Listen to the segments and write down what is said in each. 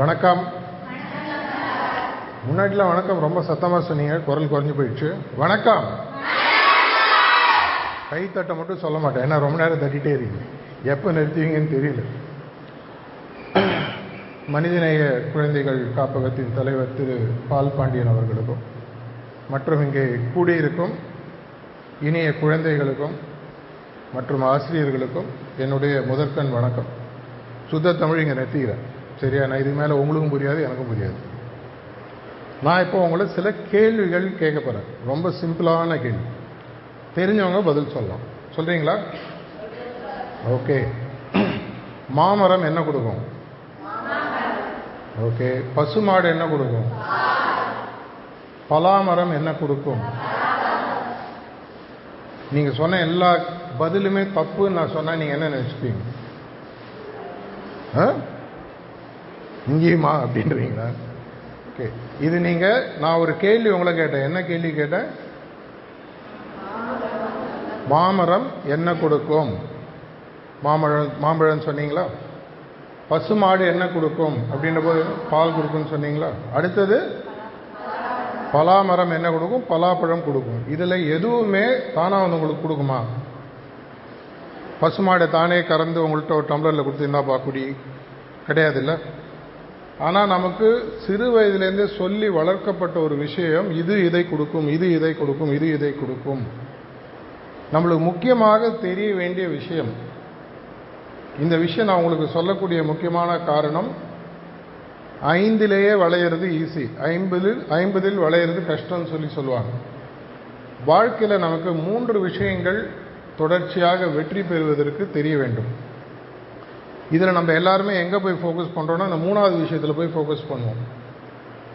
வணக்கம். முன்னாடிலாம் வணக்கம் ரொம்ப சத்தமாக சொன்னீங்க குரல் குறைஞ்சு போயிடுச்சு. வணக்கம். கை தட்ட மட்டும் சொல்ல மாட்டேன் ஏன்னா ரொம்ப நேரம் தட்டிட்டே இருக்கீங்க எப்போ நிறுத்துவீங்கன்னு தெரியல. மனிதநேய குழந்தைகள் காப்பகத்தின் தலைவர் திரு பால் பாண்டியன் அவர்களுக்கும் மற்றும் இங்கே கூடியிருக்கும் இனிய குழந்தைகளுக்கும் மற்றும் ஆசிரியர்களுக்கும் என்னுடைய முதற்கண் வணக்கம். சுத்த தமிழ் இங்கே நிறுத்திக்கிறேன். சரியா நான் இதுக்கு மேலே உங்களுக்கும் புரியாது எனக்கும் புரியாது. நான் இப்போ உங்களை சில கேள்விகள் கேட்க போகிறேன் ரொம்ப சிம்பிளான கேள்வி. தெரிஞ்சவங்க பதில் சொல்லலாம். சொல்கிறீங்களா ஓகே. மாமரம் என்ன கொடுக்கும்? ஓகே. பசுமாடு என்ன கொடுக்கும்? பலாமரம் என்ன கொடுக்கும்? நீங்கள் சொன்ன எல்லா பதிலுமே தப்புன்னு நான் சொன்னால் நீங்கள் என்ன நினச்சிப்பீங்க? ஆ? இங்கேயுமா அப்படின்றீங்களா? ஓகே இது நீங்கள் நான் ஒரு கேள்வி உங்களை கேட்டேன். என்ன கேள்வி கேட்டேன்? மாமரம் என்ன கொடுக்கும்? மாம்பழம் மாம்பழம் சொன்னீங்களா? பசுமாடு என்ன கொடுக்கும்? அப்படின்ற போது பால் கொடுக்கும்னு சொன்னீங்களா? அடுத்தது பலாமரம் என்ன கொடுக்கும்? பலாப்பழம் கொடுக்கும். இதில் எதுவுமே தானாக வந்து உங்களுக்கு கொடுக்குமா? பசுமாடை தானே கறந்து உங்கள்கிட்ட ஒரு டம்ளரில் கொடுத்துருந்தாப்பா குடி. கிடையாதுல்ல? ஆனால் நமக்கு சிறு வயதிலேருந்தே சொல்லி வளர்க்கப்பட்ட ஒரு விஷயம் இது இதை கொடுக்கும் இது இதை கொடுக்கும் இது இதை கொடுக்கும். நம்மளுக்கு முக்கியமாக தெரிய வேண்டிய விஷயம். இந்த விஷயம் நான் உங்களுக்கு சொல்லக்கூடிய முக்கியமான காரணம் ஐந்திலேயே வளையிறது ஈஸி ஐம்பதில் ஐம்பதில் வளையிறது கஷ்டம்னு சொல்லி சொல்லுவாங்க. வாழ்க்கையில் நமக்கு மூன்று விஷயங்கள் தொடர்ச்சியாக வெற்றி பெறுவதற்கு தெரிய வேண்டும். இதில் நம்ம எல்லாருமே எங்கே போய் ஃபோக்கஸ் பண்ணுறோன்னா இந்த மூணாவது விஷயத்தில் போய் ஃபோக்கஸ் பண்ணுவோம்.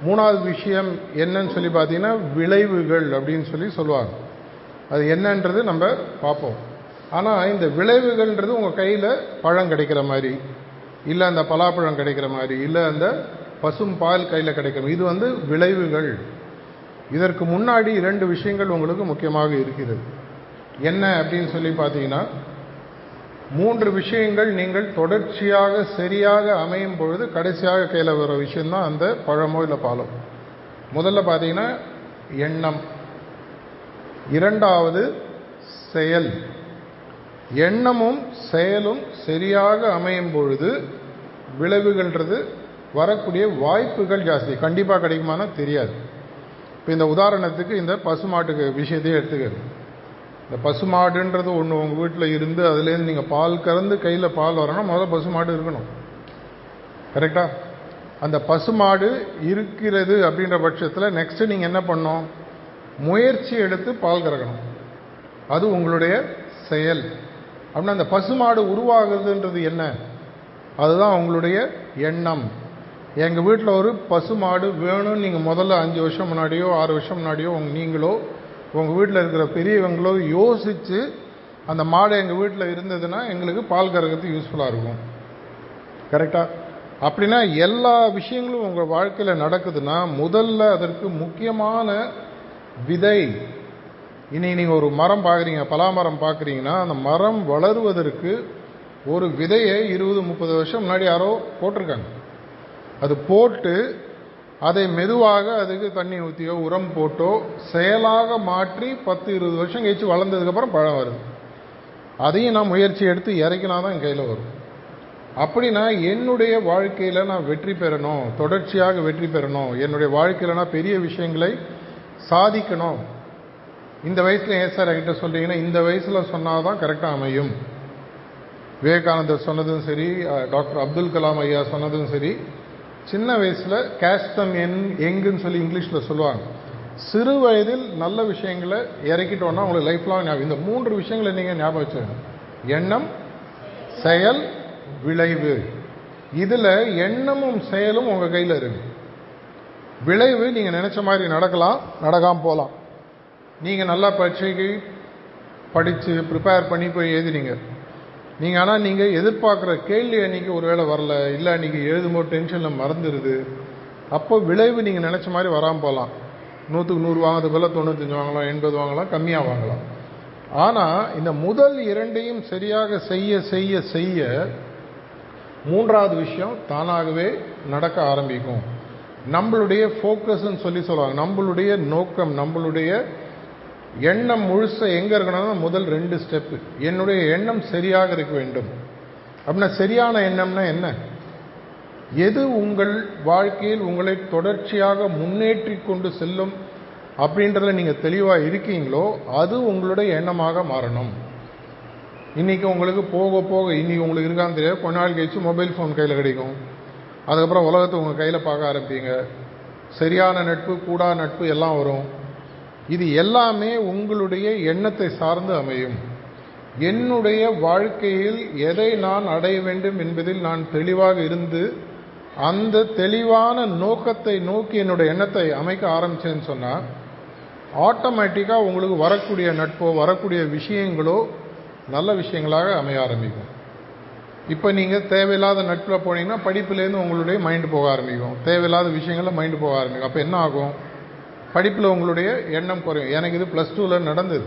மூணாவது விஷயம் என்னன்னு சொல்லி பார்த்தீங்கன்னா விளைவுகள் அப்படின்னு சொல்லி சொல்லுவாங்க. அது என்னன்றது நம்ம பார்ப்போம். ஆனால் இந்த விளைவுகள்ன்றது உங்கள் கையில் பழம் கிடைக்கிற மாதிரி இல்லை அந்த பலாப்பழம் கிடைக்கிற மாதிரி இல்லை அந்த பசும் பால் கையில் கிடைக்கிற இது வந்து விளைவுகள். இதற்கு முன்னாடி இரண்டு விஷயங்கள் உங்களுக்கு முக்கியமாக இருக்கிறது. என்ன அப்படின்னு சொல்லி பார்த்தீங்கன்னா மூன்று விஷயங்கள் நீங்கள் தொடர்ச்சியாக சரியாக அமையும் பொழுது கடைசியாக கையில் வர விஷயந்தான் அந்த பழமோ இல்லை பாலோ. முதல்ல பார்த்தீங்கன்னா எண்ணம். இரண்டாவது செயல். எண்ணமும் செயலும் சரியாக அமையும் பொழுது விளைவுகள்ன்றது வரக்கூடிய வாய்ப்புகள் ஜாஸ்தி. கண்டிப்பாக கிடைக்குமானா தெரியாது. இப்போ இந்த உதாரணத்துக்கு இந்த பசுமாட்டுக்கு விஷயத்தையே எடுத்துக்கிறது இந்த பசுமாடுன்றது ஒன்று உங்கள் வீட்டில் இருந்து அதுலேருந்து நீங்கள் பால் கறந்து கையில் பால் வரணும் முதல்ல பசுமாடு இருக்கணும். கரெக்டாக அந்த பசுமாடு இருக்கிறது அப்படின்ற பட்சத்தில் நெக்ஸ்ட்டு நீங்கள் என்ன பண்ணணும்? முயற்சி எடுத்து பால் கறக்கணும். அது உங்களுடைய செயல். அப்படின்னா அந்த பசுமாடு உருவாகுதுன்றது என்ன? அதுதான் உங்களுடைய எண்ணம். எங்கள் வீட்டில் ஒரு பசுமாடு வேணும்னு நீங்கள் முதல்ல அஞ்சு வருஷம் முன்னாடியோ ஆறு வருஷம் முன்னாடியோ உங்கள் நீங்களோ உங்கள் வீட்டில் இருக்கிற பெரியவங்களோ யோசித்து அந்த மாடு எங்கள் வீட்டில் இருந்ததுன்னா எங்களுக்கு பால் கறக்கிறதுக்கு யூஸ்ஃபுல்லாக இருக்கும். கரெக்டாக அப்படின்னா எல்லா விஷயங்களும் உங்கள் வாழ்க்கையில் நடக்குதுன்னா முதல்ல அதற்கு முக்கியமான விதை. இனி நீங்கள் ஒரு மரம் பார்க்குறீங்க பலாமரம் பார்க்குறீங்கன்னா அந்த மரம் வளருவதற்கு ஒரு விதையை இருபது முப்பது வருஷம் முன்னாடி யாரோ போட்டிருக்காங்க. அது போட்டு அதை மெதுவாக அதுக்கு தண்ணி ஊற்றியோ உரம் போட்டோ செயலாக மாற்றி பத்து இருபது வருஷம் கழிச்சு வளர்ந்ததுக்கப்புறம் பழம் வருது. அதையும் நான் முயற்சி எடுத்து இறக்கினா தான் என் கையில் வரும். அப்படின்னா என்னுடைய வாழ்க்கையில் நான் வெற்றி பெறணும் தொடர்ச்சியாக வெற்றி பெறணும். என்னுடைய வாழ்க்கையில் நான் பெரிய விஷயங்களை சாதிக்கணும். இந்த வயசில் ஏன் சார் என்கிட்ட சொல்கிறீங்கன்னா இந்த வயசில் சொன்னால் தான் கரெக்டாக அமையும். விவேகானந்தர் சொன்னதும் சரி டாக்டர் அப்துல் கலாம் ஐயா சொன்னதும் சரி சின்ன வயசில் கேஸ்டம் என் எங்குன்னு சொல்லி இங்கிலீஷில் சொல்லுவாங்க. சிறு வயதில் நல்ல விஷயங்களை இறக்கிட்டோன்னா உங்களுக்கு லைஃப் லாங் ஞாபகம். இந்த மூன்று விஷயங்களை நீங்கள் ஞாபகம் வச்சுக்கணும் எண்ணம் செயல் விளைவு. இதில் எண்ணமும் செயலும் உங்கள் கையில் இருக்கு. விளைவு நீங்கள் நினச்ச மாதிரி நடக்கலாம் நடக்காமல் போகலாம். நீங்கள் நல்லா பரீட்சைக்கு படித்து ப்ரிப்பேர் பண்ணி போய் எழுதினீங்க. நீங்கள் ஆனால் நீங்கள் எதிர்பார்க்குற கேள்வி அன்றைக்கி ஒரு வேளை வரல இல்லை அன்றைக்கி எழுதும்போது டென்ஷனில் மறந்துடுது அப்போ விளைவு நீங்கள் நினச்ச மாதிரி வராமல் போகலாம். நூற்றுக்கு நூறு வாங்கிறது போல் தொண்ணூத்தஞ்சு வாங்கலாம் எண்பது வாங்கலாம் கம்மியாக வாங்கலாம். ஆனால் இந்த முதல் இரண்டையும் சரியாக செய்ய செய்ய செய்ய மூன்றாவது விஷயம் தானாகவே நடக்க ஆரம்பிக்கும். நம்மளுடைய ஃபோக்கஸ்ன்னு சொல்லி சொல்லுவாங்க. நம்மளுடைய நோக்கம் நம்மளுடைய எண்ணம் முழுசாக எங்கே இருக்கணும்னா முதல் ரெண்டு ஸ்டெப்பு என்னுடைய எண்ணம் சரியாக இருக்க வேண்டும். அப்படின்னா சரியான எண்ணம்னா என்ன? எது உங்கள் வாழ்க்கையில் உங்களை தொடர்ச்சியாக முன்னேற்றி கொண்டு செல்லும் அப்படின்றத நீங்கள் தெளிவாக இருக்கீங்களோ அது உங்களுடைய எண்ணமாக மாறணும். இன்றைக்கி உங்களுக்கு போக போக இன்றைக்கி உங்களுக்கு இருக்கான்னு தெரியாது. கொஞ்ச நாள் கழிச்சு மொபைல் ஃபோன் கையில் கிடைக்கும். அதுக்கப்புறம் உலகத்தை உங்கள் கையில் பார்க்க ஆரம்பிப்பீங்க. சரியான நட்பு கூடா நட்பு எல்லாம் வரும். இது எல்லாமே உங்களுடைய எண்ணத்தை சார்ந்து அமையும். என்னுடைய வாழ்க்கையில் எதை நான் அடைய வேண்டும் என்பதில் நான் தெளிவாக இருந்து அந்த தெளிவான நோக்கத்தை நோக்கி என்னுடைய எண்ணத்தை அமைக்க ஆரம்பிச்சேன்னு சொன்னால் ஆட்டோமேட்டிக்காக உங்களுக்கு வரக்கூடிய நட்போ வரக்கூடிய விஷயங்களோ நல்ல விஷயங்களாக அமைய ஆரம்பிக்கும். இப்போ நீங்கள் தேவையில்லாத நட்பில் போனீங்கன்னா படிப்புலேருந்து உங்களுடைய மைண்டு போக ஆரம்பிக்கும். தேவையில்லாத விஷயங்களில் மைண்டு போக ஆரம்பிக்கும். அப்போ என்ன ஆகும்? படிப்பில் உங்களுடைய எண்ணம் குறையும். எனக்கு இது ப்ளஸ் டூவில் நடந்தது.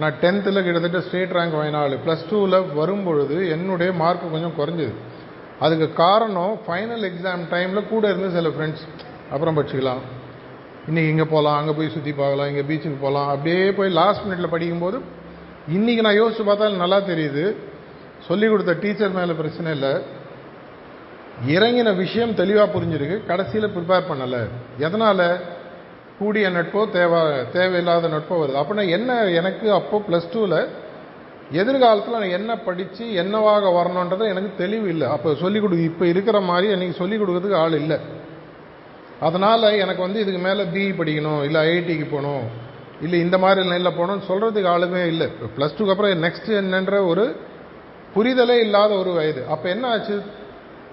நான் டென்த்தில் கிட்டத்தட்ட ஸ்டேட் ரேங்க் வாங்கினாள் ப்ளஸ் டூவில் வரும்பொழுது என்னுடைய மார்க் கொஞ்சம் குறைஞ்சிது. அதுக்கு காரணம் ஃபைனல் எக்ஸாம் டைமில் கூட இருந்து சில ஃப்ரெண்ட்ஸ் அப்புறம் படிச்சுக்கலாம். இன்றைக்கி இங்கே போகலாம் அங்கே போய் சுற்றி பார்க்கலாம் இங்கே பீச்சுக்கு போகலாம் அப்படியே போய் லாஸ்ட் மினிட்ல படிக்கும்போது இன்றைக்கி நான் யோசித்து பார்த்தாலும் நல்லா தெரியுது. சொல்லிக் கொடுத்த டீச்சர் மேலே பிரச்சனை இல்லை. இறங்கின விஷயம் தெளிவாக புரிஞ்சிருக்கு. கடைசியில் ப்ரிப்பேர் பண்ணலை. எதனால்? கூடிய நட்போ தேவை தேவையில்லாத நட்போ வருது. அப்படின்னா என்ன எனக்கு அப்போ ப்ளஸ் டூவில் எதிர்காலத்தில் நான் என்ன படித்து என்னவாக வரணுன்றது எனக்கு தெளிவு இல்லை. அப்போ சொல்லிக் கொடு இப்போ இருக்கிற மாதிரி எனக்கு சொல்லிக் கொடுக்கறதுக்கு ஆள் இல்லை. அதனால் எனக்கு வந்து இதுக்கு மேலே பிஇ படிக்கணும் இல்லை ஐஐடிக்கு போகணும் இல்லை இந்த மாதிரி நிலையில் போகணும்னு சொல்கிறதுக்கு ஆளுமே இல்லை. இப்போ ப்ளஸ் டூக்கு அப்புறம் நெக்ஸ்ட் என்னன்ற ஒரு புரிதலே இல்லாத ஒரு வயது. அப்போ என்ன ஆச்சு?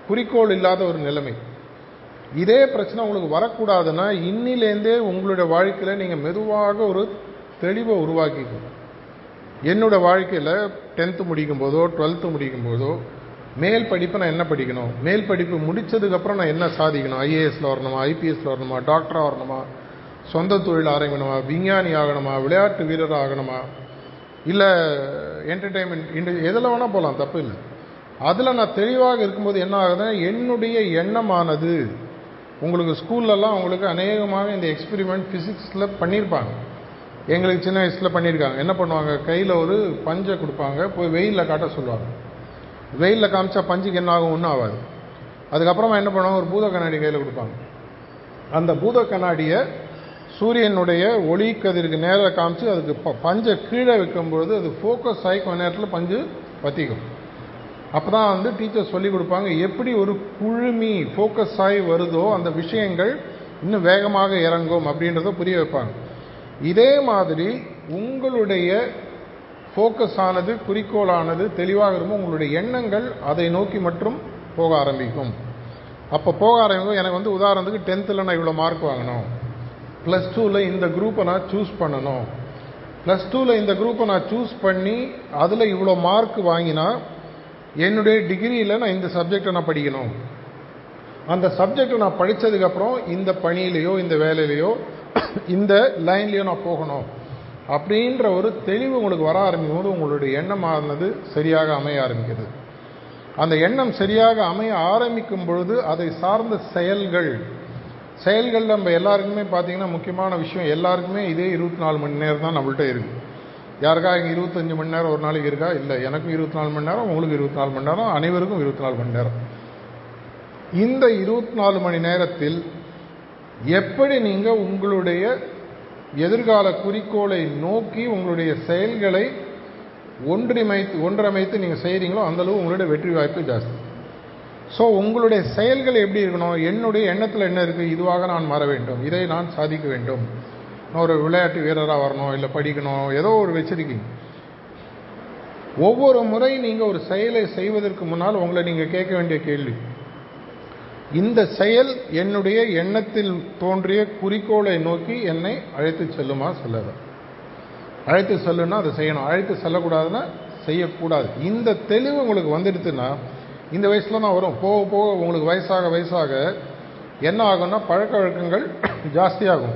குறிக்கோள் இல்லாத ஒரு நிலைமை. இதே பிரச்சனை உங்களுக்கு வரக்கூடாதுன்னா இன்னிலேருந்தே உங்களுடைய வாழ்க்கையில் நீங்கள் மெதுவாக ஒரு தெளிவை உருவாக்கிக்கணும் என்னோடய வாழ்க்கையில் டென்த்து முடிக்கும் போதோ டுவெல்த்து முடிக்கும் போதோ மேல் படிப்பை நான் என்ன படிக்கணும்? மேல் படிப்பு முடித்ததுக்கப்புறம் நான் என்ன சாதிக்கணும்? ஐஏஎஸில் வரணுமா? ஐபிஎஸ்ல வரணுமா? டாக்டராக வரணுமா? சொந்த தொழில் ஆரம்பிக்கணுமா? விஞ்ஞானி ஆகணுமா? விளையாட்டு வீரர் ஆகணுமா? இல்லை என்டர்டெயின்மெண்ட் இந்த எதில் வேணால் போகலாம் தப்பு இல்லை. அதில் நான் தெளிவாக இருக்கும்போது என்ன ஆகுதுன்னா என்னுடைய எண்ணமானது உங்களுக்கு ஸ்கூல்லலாம் உங்களுக்கு அநேகமாக இந்த எக்ஸ்பிரிமெண்ட் ஃபிசிக்ஸில் பண்ணியிருப்பாங்க எங்களுக்கு சின்ன வயசில் பண்ணியிருக்காங்க என்ன பண்ணுவாங்க? கையில் ஒரு பஞ்சை கொடுப்பாங்க. போய் வெயிலில் காட்ட சொல்லுவாங்க. வெயிலில் காமிச்சா பஞ்சுக்கு என்ன ஆகும்? ஒன்றும் ஆகாது. அதுக்கப்புறமா என்ன பண்ணுவாங்க? ஒரு பூத கண்ணாடி கையில் கொடுப்பாங்க. அந்த பூத கண்ணாடியை சூரியனுடைய ஒளி கதிருக்கு நேராக காமிச்சு அதுக்கு ப பஞ்சை கீழே வைக்கும்பொழுது அது ஃபோக்கஸ் ஆகி கொஞ்ச நேரத்தில் பஞ்சு பற்றிக்கும் அப்போ தான் வந்து டீச்சர் சொல்லிக் கொடுப்பாங்க எப்படி ஒரு குழுமி ஃபோக்கஸ் ஆகி வருதோ அந்த விஷயங்கள் இன்னும் வேகமாக இறங்கும் அப்படின்றத புரிய வைப்பாங்க. இதே மாதிரி உங்களுடைய ஃபோக்கஸ் ஆனது குறிக்கோளானது தெளிவாக இருக்கும் உங்களுடைய எண்ணங்கள் அதை நோக்கி மட்டும் போக ஆரம்பிக்கும். அப்போ போக ஆரம்பிக்கும். எனக்கு வந்து உதாரணத்துக்கு டென்த்தில் நான் இவ்வளோ மார்க் வாங்கணும். ப்ளஸ் டூவில் இந்த குரூப்பை நான் சூஸ் பண்ணணும். ப்ளஸ் டூவில் இந்த குரூப்பை நான் சூஸ் பண்ணி அதில் இவ்வளோ மார்க் வாங்கினா என்னுடைய டிகிரியில் நான் இந்த சப்ஜெக்டை நான் படிக்கணும். அந்த சப்ஜெக்டை நான் படித்ததுக்கப்புறம் இந்த பணியிலையோ இந்த வேலையிலையோ இந்த லைன்லேயோ நான் போகணும். அப்படின்ற ஒரு தெளிவு உங்களுக்கு வர ஆரம்பிக்கும் போது உங்களுடைய எண்ணமானது சரியாக அமைய ஆரம்பிக்கிறது அந்த எண்ணம் சரியாக அமைய ஆரம்பிக்கும் பொழுது அதை சார்ந்த செயல்கள் செயல்கள் நம்ம எல்லாருக்குமே பார்த்தீங்கன்னா முக்கியமான விஷயம் எல்லாருக்குமே இதே இருபத்தி நாலு மணி நேரம் தான் நம்மள்கிட்ட இருக்குது யாருக்கா இங்கே இருபத்தஞ்சு மணி நேரம் ஒரு நாளைக்கு இருக்கா? இல்லை. எனக்கும் இருபத்தி நாலு மணி நேரம் உங்களுக்கு இருபத்தி நாலு மணி நேரம் அனைவருக்கும் இருபத்தி நாலு மணி நேரம். இந்த இருபத்தி நாலு மணி நேரத்தில் எப்படி நீங்கள் உங்களுடைய எதிர்கால குறிக்கோளை நோக்கி உங்களுடைய செயல்களை ஒன்றிமைத்து ஒன்றமைத்து நீங்கள் செய்கிறீங்களோ அந்தளவு உங்களுடைய வெற்றி வாய்ப்பு ஜாஸ்தி. ஸோ உங்களுடைய செயல்கள் எப்படி இருக்கணும்? என்னுடைய எண்ணத்தில் என்ன இருக்குது இதுவாக நான் மாற வேண்டும். இதை நான் சாதிக்க வேண்டும். நான் ஒரு விளையாட்டு வீரராக வரணும் இல்லை படிக்கணும் ஏதோ ஒரு வச்சுருக்கீங்க. ஒவ்வொரு முறை நீங்கள் ஒரு செயலை செய்வதற்கு முன்னால் உங்களை நீங்கள் கேட்க வேண்டிய கேள்வி. இந்த செயல் என்னுடைய எண்ணத்தில் தோன்றிய குறிக்கோளை நோக்கி என்னை அழைத்து செல்லுமா செல்லாத அழைத்து செல்லுன்னா அதை செய்யணும். அழைத்து செல்லக்கூடாதுன்னா செய்யக்கூடாது. இந்த தெளிவு உங்களுக்கு வந்துடுதுன்னா இந்த வயசில் தான் வரும். போக போக உங்களுக்கு வயசாக வயசாக என்ன ஆகும்னா பழக்க வழக்கங்கள் ஜாஸ்தியாகும்.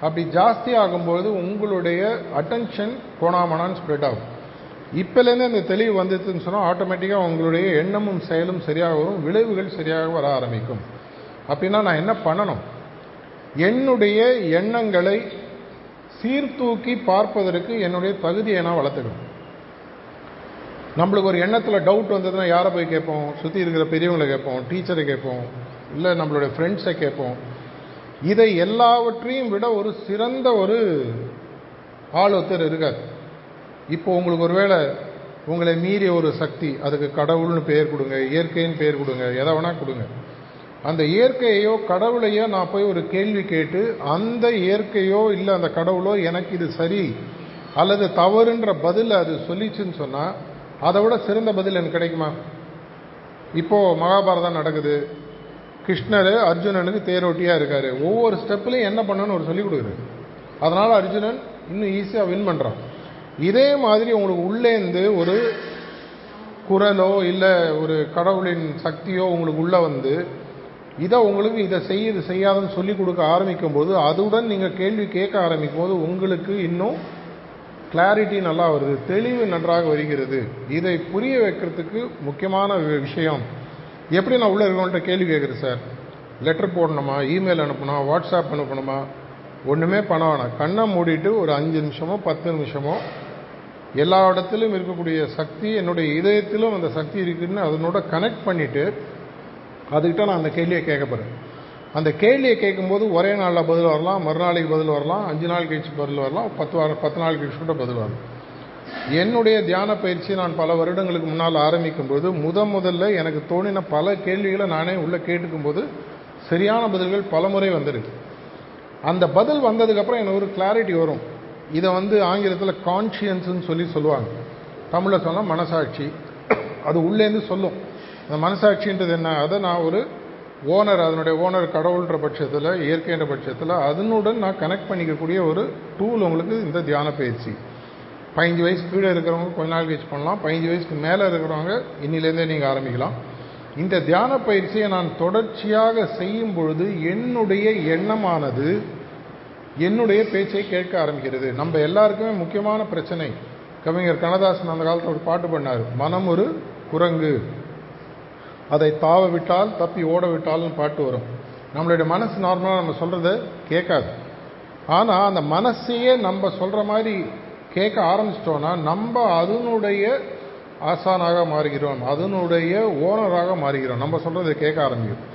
அப்படி ஜாஸ்தி ஆகும்போது உங்களுடைய அட்டென்ஷன் கோணாமணான்னு ஸ்ப்ரெட் ஆகும். இப்போலேருந்து அந்த தெளிவு வந்துச்சுன்னு சொன்னால் ஆட்டோமேட்டிக்காக உங்களுடைய எண்ணமும் செயலும் சரியாக வரும் விளைவுகள் சரியாக வர ஆரம்பிக்கும். அப்படின்னா நான் என்ன பண்ணணும்? என்னுடைய எண்ணங்களை சீர்தூக்கி பார்ப்பதற்கு என்னுடைய தகுதியை நான் வளர்த்துக்கணும். நம்மளுக்கு ஒரு எண்ணத்தில் டவுட் வந்ததுன்னா யாரை போய் கேட்போம்? சுற்றி இருக்கிற பெரியவங்களை கேட்போம் டீச்சரை கேட்போம் இல்லை நம்மளுடைய ஃப்ரெண்ட்ஸை கேட்போம். இதை எல்லாவற்றையும் விட ஒரு சிறந்த ஒரு ஆள் ஒருத்தர் இருக்கார். இப்போ உங்களுக்கு ஒருவேளை உங்களை மீறிய ஒரு சக்தி அதுக்கு கடவுள்னு பெயர் கொடுங்க இயற்கைன்னு பெயர் கொடுங்க எதை வேணால் கொடுங்க. அந்த இயற்கையோ கடவுளையோ நான் போய் ஒரு கேள்வி கேட்டு அந்த இயற்கையோ இல்லை அந்த கடவுளோ எனக்கு இது சரி அல்லது தவறுன்ற பதில் அது சொல்லிச்சுன்னு சொன்னால் அதை விட சிறந்த பதில் எனக்கு கிடைக்குமா? இப்போது மகாபாரதம் நடக்குது. கிருஷ்ணர் அர்ஜுனனுக்கு தேரோட்டியாக இருக்கார். ஒவ்வொரு ஸ்டெப்லையும் என்ன பண்ணணும்னு ஒரு சொல்லிக் கொடுக்குறாரு. அதனால் அர்ஜுனன் இன்னும் ஈஸியாக வின் பண்ணுறான் இதே மாதிரி உங்களுக்கு உள்ளேந்து ஒரு குரலோ இல்லை ஒரு கடவுளின் சக்தியோ உங்களுக்கு உள்ளே வந்து இதை உங்களுக்கு இதை செய்ய இது செய்யாதுன்னு சொல்லி கொடுக்க ஆரம்பிக்கும் போது அதுடன் நீங்கள் கேள்வி கேட்க ஆரம்பிக்கும் போது உங்களுக்கு இன்னும் கிளாரிட்டி நல்லா வருது. தெளிவு நன்றாக வருகிறது. இதை புரிய வைக்கிறதுக்கு முக்கியமான விஷயம் எப்படி நான் உள்ளே இருக்கவன்ட்ட கேள்வி கேட்குறேன் சார் லெட்டர் போடணுமா? இமெயில் அனுப்பணுமா? வாட்ஸ்அப் அனுப்பணுமா? ஒன்றுமே பண்ண வேணாம் கண்ணை மூடிட்டு ஒரு அஞ்சு நிமிஷமோ பத்து நிமிஷமோ எல்லா இடத்துலையும் இருக்கக்கூடிய சக்தி என்னுடைய இதயத்திலும் அந்த சக்தி இருக்குதுன்னு அதனோட கனெக்ட் பண்ணிவிட்டு அதுக்கிட்ட நான் அந்த கேள்வியை கேட்க போகிறேன் அந்த கேள்வியை கேட்கும்போது ஒரே நாளில் பதில் வரலாம் மறுநாளைக்கு பதில் வரலாம் அஞ்சு நாள் கழிச்சு பதில் வரலாம் பத்து வாரம் பத்து நாள் கழிச்சு கூட பதில் வரலாம். என்னுடைய தியான பயிற்சி நான் பல வருடங்களுக்கு முன்னால் ஆரம்பிக்கும் போது முத முதல்ல எனக்கு தோணின பல கேள்விகளை நானே உள்ளே கேட்டுக்கும் போது சரியான பதில்கள் பல முறை வந்துருக்கு. அந்த பதில் வந்ததுக்கப்புறம் எனக்கு ஒரு கிளாரிட்டி வரும். இதை வந்து ஆங்கிலத்தில் கான்ஷியன்ஸுன்னு சொல்லி சொல்லுவாங்க. தமிழில் சொன்னால் மனசாட்சி. அது உள்ளேருந்து சொல்லும். அந்த மனசாட்சின்றது என்ன? அதை நான் ஒரு ஓனர் அதனுடைய ஓனர் கடவுள்ன்ற பட்சத்தில் இயற்கைன்ற பட்சத்தில் அதனுடன் நான் கனெக்ட் பண்ணிக்கக்கூடிய ஒரு டூல் உங்களுக்கு இந்த தியான பயிற்சி. பதினஞ்சு வயசு கீழே இருக்கிறவங்க கொஞ்ச நாள் கழிச்சு பண்ணலாம். பதினஞ்சு வயசுக்கு மேலே இருக்கிறவங்க இன்னிலேருந்தே நீங்கள் ஆரம்பிக்கலாம். இந்த தியான பயிற்சியை நான் தொடர்ச்சியாக செய்யும் பொழுது என்னுடைய எண்ணமானது என்னுடைய பேச்சை கேட்க ஆரம்பிக்கிறது. நம்ம எல்லாருக்குமே முக்கியமான பிரச்சனை. கவிஞர் கண்ணதாசன் அந்த காலத்தில் ஒரு பாட்டு பண்ணார் மனம் ஒரு குரங்கு. அதை தாவ விட்டால் தப்பி ஓட விட்டால்னு பாட்டு வரும். நம்மளுடைய மனசு நார்மலாக நம்ம சொல்கிறத கேட்காது. ஆனால் அந்த மனசையே நம்ம சொல்கிற மாதிரி கேட்க ஆரம்பிச்சிட்டோன்னா நம்ம அதனுடைய ஆசானாக மாறுகிறோம் அதனுடைய ஓனராக மாறுகிறோம். நம்ம சொல்கிறத கேட்க ஆரம்பிக்கிறோம்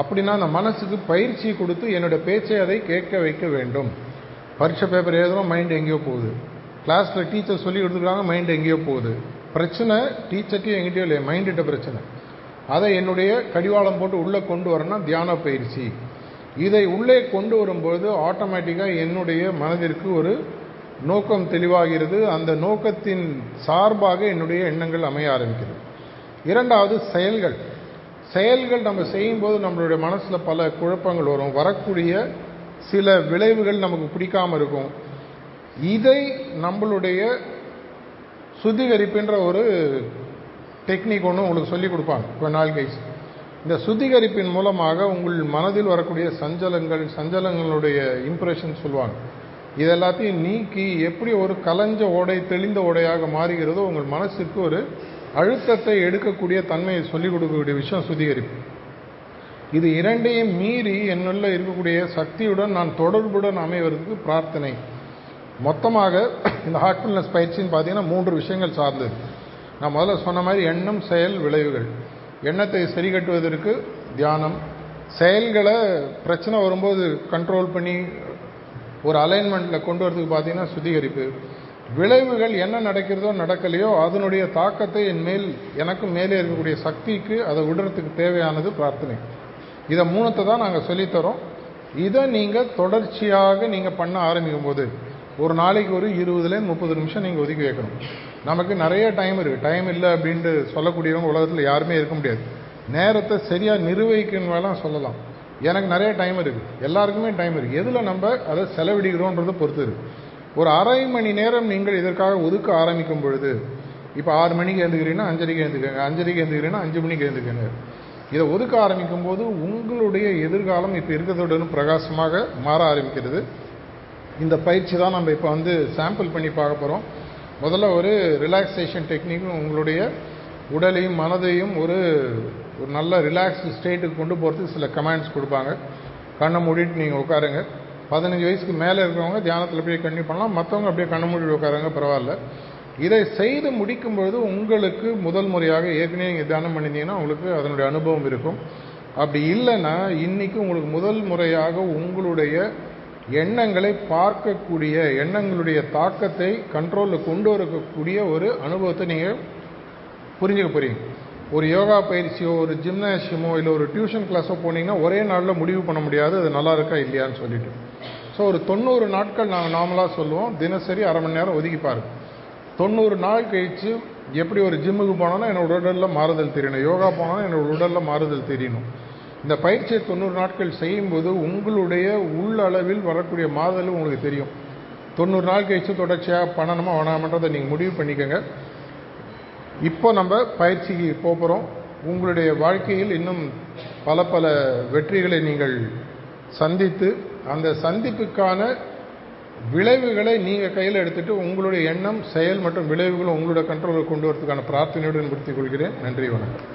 அப்படின்னா அந்த மனசுக்கு பயிற்சி கொடுத்து என்னுடைய பேச்சை அதை கேட்க வைக்க வேண்டும். பரீட்சை பேப்பர் எழுதுகிறோம் மைண்ட் எங்கேயோ போகுது. கிளாஸில் டீச்சர் சொல்லி கொடுத்துருக்காங்க மைண்ட் எங்கேயோ போகுது. பிரச்சனை டீச்சர்ட்டையும் எங்கிட்டயோ இல்லையா மைண்டிட்ட பிரச்சனை. அதை என்னுடைய கடிவாளம் போட்டு உள்ளே கொண்டு வரணும்னா தியான பயிற்சி. இதை உள்ளே கொண்டு வரும்போது ஆட்டோமேட்டிக்காக என்னுடைய மனதிற்கு ஒரு நோக்கம் தெளிவாகிறது. அந்த நோக்கத்தின் சார்பாக என்னுடைய எண்ணங்கள் அமைய ஆரம்பிக்கிறது. இரண்டாவது செயல்கள். செயல்கள் நம்ம செய்யும்போது நம்மளுடைய மனசில் பல குழப்பங்கள் வரும். வரக்கூடிய சில விளைவுகள் நமக்கு பிடிக்காமல் இருக்கும். இதை நம்மளுடைய சுத்திகரிப்புன்ற ஒரு டெக்னிக் ஒன்று உங்களுக்கு சொல்லிக் கொடுப்பாங்க. கொஞ்ச நாள் கழிச்சு. இந்த சுத்திகரிப்பின் மூலமாக உங்கள் மனதில் வரக்கூடிய சஞ்சலங்கள் சஞ்சலங்களுடைய இம்ப்ரெஷன் சொல்லுவாங்க. இது எல்லாத்தையும் நீக்கி எப்படி ஒரு கலைஞ்ச ஓடை தெளிந்த ஓடையாக மாறுகிறதோ உங்கள் மனசுக்கு ஒரு அழுத்தத்தை எடுக்கக்கூடிய தன்மையை சொல்லிக் கொடுக்கக்கூடிய விஷயம் சுத்திகரிப்பு. இது இரண்டையும் மீறி என்னுள்ள இருக்கக்கூடிய சக்தியுடன் நான் தொடர்புடன் அமைவதற்கு பிரார்த்தனை. மொத்தமாக இந்த ஹார்ட்ஃபுல்னஸ் பயிற்சின்னு பார்த்தீங்கன்னா மூன்று விஷயங்கள் சார்ந்தது. நான் முதல்ல சொன்ன மாதிரி எண்ணம் செயல் விளைவுகள். எண்ணத்தை சரி கட்டுவதற்கு தியானம். செயல்களை பிரச்சனை வரும்போது கண்ட்ரோல் பண்ணி ஒரு அலைன்மெண்ட்டில் கொண்டு வரதுக்கு பார்த்தீங்கன்னா சுத்திகரிப்பு. விளைவுகள் என்ன நடக்கிறதோ நடக்கலையோ அதனுடைய தாக்கத்தை என் மேல் எனக்கு மேலே இருக்கக்கூடிய சக்திக்கு அதை விடுறதுக்கு தேவையானது பிரார்த்தனை. இதை மூணத்தை தான் நாங்கள் சொல்லித்தரோம். இதை நீங்கள் தொடர்ச்சியாக நீங்கள் பண்ண ஆரம்பிக்கும் போது ஒரு நாளைக்கு ஒரு இருபதுலேருந்து முப்பது நிமிஷம் நீங்கள் ஒதுக்கி வைக்கணும். நமக்கு நிறைய டைம் இருக்குது டைம் இல்லை அப்படின்ட்டு சொல்லக்கூடியவங்க உலகத்தில் யாருமே இருக்க முடியாது. நேரத்தை சரியாக நிர்வகிக்கணும் வேலாம் சொல்லலாம். எனக்கு நிறைய டைம் இருக்குது எல்லாருக்குமே டைம் இருக்குது எதில் நம்ம அதை செலவிடுகிறோன்றதை பொறுத்து இருக்குது ஒரு அரை மணி நேரம் நீங்கள் இதற்காக ஒதுக்க ஆரம்பிக்கும் பொழுது இப்போ ஆறு மணிக்கு எழுந்துக்கிறீங்கன்னா அஞ்சரைக்கு எழுந்துக்கங்க அஞ்சரைக்கு எழுந்துக்கிறீங்கன்னா அஞ்சு மணிக்கு எழுந்துக்கங்க இதை ஒதுக்க ஆரம்பிக்கும் போது உங்களுடைய எதிர்காலம் இப்போ இருக்கிறதுடன் பிரகாசமாக மாற ஆரம்பிக்கிறது. இந்த பயிற்சி தான் நம்ம இப்போ வந்து சாம்பிள் பண்ணி பார்க்க போகிறோம் முதல்ல ஒரு ரிலாக்ஸேஷன் டெக்னிக்கும் உங்களுடைய உடலையும் மனதையும் ஒரு ஒரு நல்ல ரிலாக்ஸ்டு ஸ்டேட்டுக்கு கொண்டு போகிறதுக்கு சில கமாண்ட்ஸ் கொடுப்பாங்க. கண்ணை மூடிட்டு நீங்கள் உட்காருங்க. பதினஞ்சு வயசுக்கு மேலே இருக்கிறவங்க தியானத்தில் அப்படியே கண்ணி பண்ணலாம். மற்றவங்க அப்படியே கண்ணை மூடிட்டு உட்காருங்க பரவாயில்ல. இதை செய்து முடிக்கும் பொழுது உங்களுக்கு முதல் முறையாக ஏற்கனவே நீங்கள் தியானம் பண்ணியிருந்தீங்கன்னா உங்களுக்கு அதனுடைய அனுபவம் இருக்கும். அப்படி இல்லைன்னா இன்றைக்கி உங்களுக்கு முதல் முறையாக உங்களுடைய எண்ணங்களை பார்க்கக்கூடிய எண்ணங்களுடைய தாக்கத்தை கண்ட்ரோலில் கொண்டு வரக்கூடிய ஒரு அனுபவத்தை நீங்கள் புரிஞ்சுக்க போகிறீங்க ஒரு யோகா பயிற்சியோ ஒரு ஜிம்னாசியமோ இல்லை ஒரு டியூஷன் கிளாஸோ போனீங்கன்னா ஒரே நாளில் முடிவு பண்ண முடியாது அது நல்லா இருக்கா இல்லையான்னு சொல்லிட்டு. ஸோ ஒரு தொண்ணூறு நாட்கள் நாங்கள் நார்மலாக சொல்லுவோம். தினசரி அரை மணி நேரம் ஒதுக்கி பாருங்க. தொண்ணூறு நாள் கழித்து எப்படி ஒரு ஜிம்முக்கு போனோன்னா என்னோட உடலில் மாறுதல் தெரியணும். யோகா போனோன்னா என்னோட உடலில் மாறுதல் தெரியணும். இந்த பயிற்சியை தொண்ணூறு நாட்கள் செய்யும்போது உங்களுடைய உள்ளளவில் வரக்கூடிய மாறுதல் உங்களுக்கு தெரியும். தொண்ணூறு நாள் கழித்து தொடர்ச்சியாக பண்ணணுமா வேணாமன்றதை நீங்கள் முடிவு பண்ணிக்கோங்க. இப்போ நம்ம பயிற்சிக்கு போகிறோம் உங்களுடைய வாழ்க்கையில் இன்னும் பல பல வெற்றிகளை நீங்கள் சந்தித்து அந்த சந்திப்புக்கான விளைவுகளை நீங்கள் கையில் எடுத்துகிட்டு உங்களுடைய எண்ணம் செயல் மற்றும் விளைவுகளை உங்களோட கண்ட்ரோலில் கொண்டு வரதுக்கான பிரார்த்தனையுடன் முடித்துக் கொள்கிறேன். நன்றி வணக்கம்.